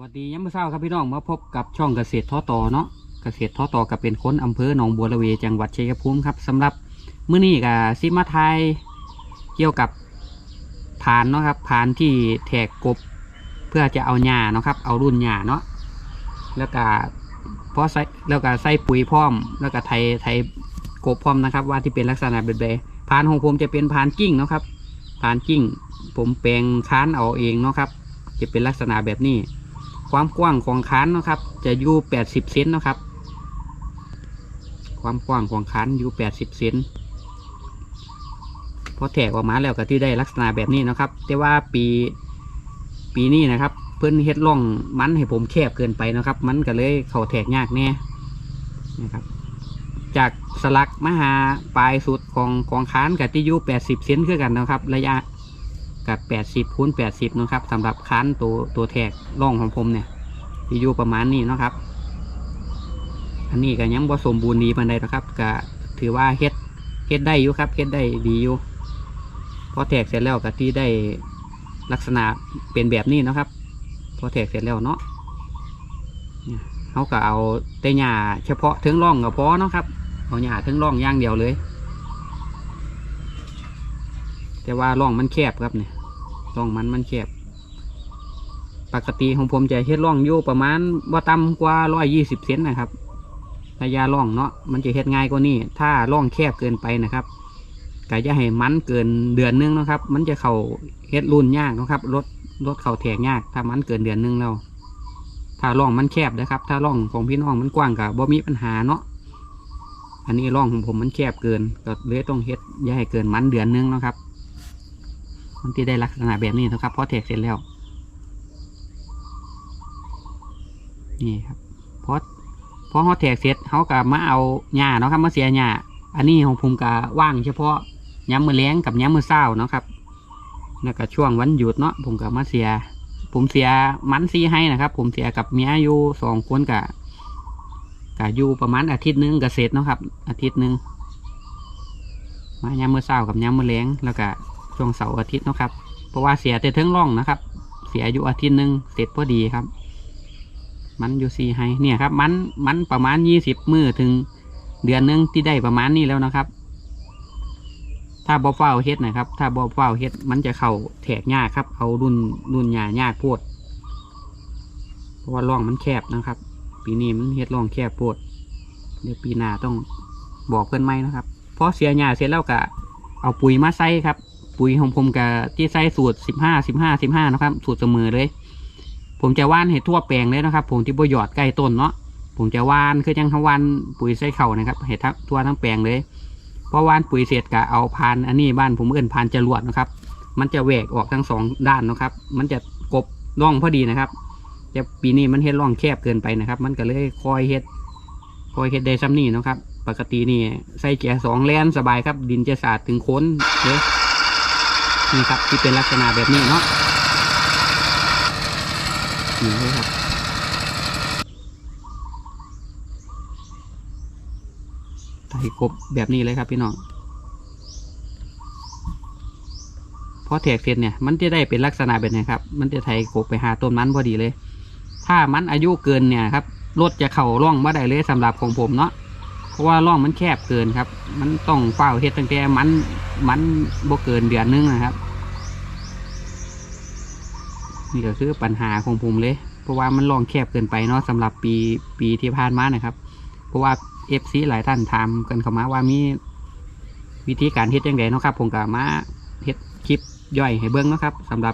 วัสดียามมื้อเช้าครับพี่น้องมาพบกับช่องเกษตรท้อต่อเนาะเกษตรท้อต่อกับเป็นคนอำเภอหนองบัวระเวจังหวัดชัยภูมิครับสำหรับมื้อนี้กับซิมาไทยเกี่ยวกับผานเนาะครับผานที่แทกกบเพื่อจะเอาหญ้าเนาะครับ เอารุ่นหญ้าเนาะแล้วก็พอใส่แล้วก็ใส่ปุ๋ยพร้อม แล้วก็ไทยไทยกบพร้อมนะครับ ว่าที่เป็นลักษณะแบบใดผานของผมจะเป็นผานกิ้งเนาะครับผานกิ้ง ผมแปลงค้านเอาเองเนาะครับ จะเป็นลักษณะแบบนี้ ความกว้างของคานนะครับ จะอยู่แปดสิบเซนนะครับ ความกว้างของคานอยู่แปดสิบเซนพอแถกออกมาแล้วก็ที่ได้ลักษณะแบบนี้นะครับ แต่ว่าปีปีนี้นะครับ เพิ่นเฮ็ดร่องมันให้ผมแคบเกินไปนะครับ มันก็เลยเข่าแถกยากแน่นะครับ จากสลักมหาปลายสุดของของคานกับที่อยู่แปดสิบเซนคือกันนะครับ ระยะ กับ80คูณ80นะครับสำหรับค้านตัวตัวแทกร่องของผมเนี่ยดีอยู่ประมาณนี้นะครับ อันนี้ก็ยังบ่สมบูรณ์ดีปานใดนะครับก็ถือว่าเฮ็ดเฮ็ดได้อยู่ครับเฮ็ดได้ดีอยู่พอแทกเสร็จแล้วก็ที่ได้ลักษณะเป็นแบบนี้นะครับ พอแทกเสร็จแล้วเนาะเขาก็เอาแต่หญ้าเฉพาะถึงร่องก็พอเนาะครับเอาหญ้าถึงร่องย่างเดียวเลย แต่ว่าร่องมันแคบครับเนี่ย ร่องมันมันแคบปกติของผมจะเฮ็ดร่องอยู่ประมาณว่าต่ำกว่าร้อยยี่สิบเซนนะครับระยะร่องเนาะมันจะเฮ็ดง่ายกว่านี้ ถ้าร่องแคบเกินไปนะครับก็จะให้มันเกินเดือนนึงนะครับ มันจะเข่าเฮ็ดรุ่นยากนะครับรถรถเข่าแถกยาก ถ้ามันเกินเดือนนึงแล้วถ้าร่องมันแคบนะครับ ถ้าร่องของพี่น้องมันกว้างกับบ่มีปัญหาเนาะอันนี้ร่องของผมมันแคบเกิน ก็เลยต้องเฮ็ดย่าให้เกินมันเดือนนึงนะครับ มันที่ได้ลักษณะแบบนี้นะครับพอแทกเสร็จแล้ว นี่ครับพอพอเขาแทกเสร็จเขาก็มาเอาหญ้าเนาะครับมาเสียหญ้าอันนี้ของผมก็ว่างเฉพาะย้ำมือแล้งกับย้ำมือเศร้าเนาะครับแล้วก็ช่วงวันหยุดเนาะผมก็มาเสีย ผมเสียมันซีให้นะครับ ผมเสียกับเมียอยู่สองคนกับกับอยู่ประมาณอาทิตย์หนึงก็เสร็จเนาะครับ อาทิตย์หนึงมาย้ำมือเศร้ากับย้ำมือแล้งแล้วก็ ช่วงเสาร์อาทิตย์นะครับ เพราะว่าเสียแต่เทิงร่องนะครับ เสียอยู่อาทิตย์หนึ่งเสร็จพอดีครับ มันอยู่สี่ไฮเนี่ยครับ มันมันประมาณยี่สิบมือถึงเดือนหนึงที่ได้ประมาณนี้แล้วนะครับ ถ้าบ่เฝ้าเฮ็ดนะครับ ถ้าบ่เฝ้าเฮ็ดมันจะเข่าแถกยากครับ เอารุ่นรุ่นหญ้ายากโพดเพราะว่าร่องมันแคบนะครับ ปีนี้มันเฮ็ดร่องแคบโพดเดี๋ยวปีหน้าต้องบอกเพื่อนไหมนะครับพอเสียหญ้าเสร็จแล้วก็เอาปุ๋ยมาใส่ครับ ปุ๋ยของผมกับที่ใส่สูตรสิบห้าสิบห้าสิบห้านะครับ สูตรเสมอเลย ผมจะว่านให้ทั่วแปลงเลยนะครับ ผมที่บ่หยอดใกล้ต้นเนาะผมจะว่านคือจังทวันปุ๋ยใส่เข่านะครับให้ทักทั่วทั้งแปลงเลยพอว่านปุ๋ยเสร็จก็เอาพานอันนี้บ้านผมเอื่นพานจรวดนะครับ มันจะแหวกออกทั้งสองด้านนะครับ มันจะกบร่องพอดีนะครับจะปีนี้มันเฮ็ดร่องแคบเกินไปนะครับ มันก็เลยคอยเฮ็ดคอยเฮ็ดได้ซ้ำนี่นะครับ ปกตินี่ใส่แก่สองแลนสบายครับ ดินจะสาดถึงโค้นเลย นี่ครับที่เป็นลักษณะแบบนี้เนาะนี่เลยครับไถกบแบบนี้เลยครับพี่น้องพอแทกเสร็จเนี่ยมันจะได้เป็นลักษณะแบบนี้ครับ มันจะไถกบไปหาต้นมันพอดีเลย ถ้ามันอายุเกินเนี่ยครับรถจะเข่าร่องมาได้เลยสำหรับของผมเนาะ เพราะว่าร่องมันแคบเกินครับ มันต้องเฝ้าเฮ็ดตั้งแต่มันมันบ่เกินเดือนนึงนะครับ นี่ก็คือปัญหาของผมเลย เพราะว่ามันลองแคบเกินไปเนาะสำหรับปีปีที่ผ่านมานะครับ เพราะว่าเอฟซีหลายท่านถามกันเข้ามาว่ามีวิธีการเฮ็ดยังไงเนาะครับ ผมก็มาเฮ็ดคลิปย่อยให้เบิ้งนะครับสำหรับ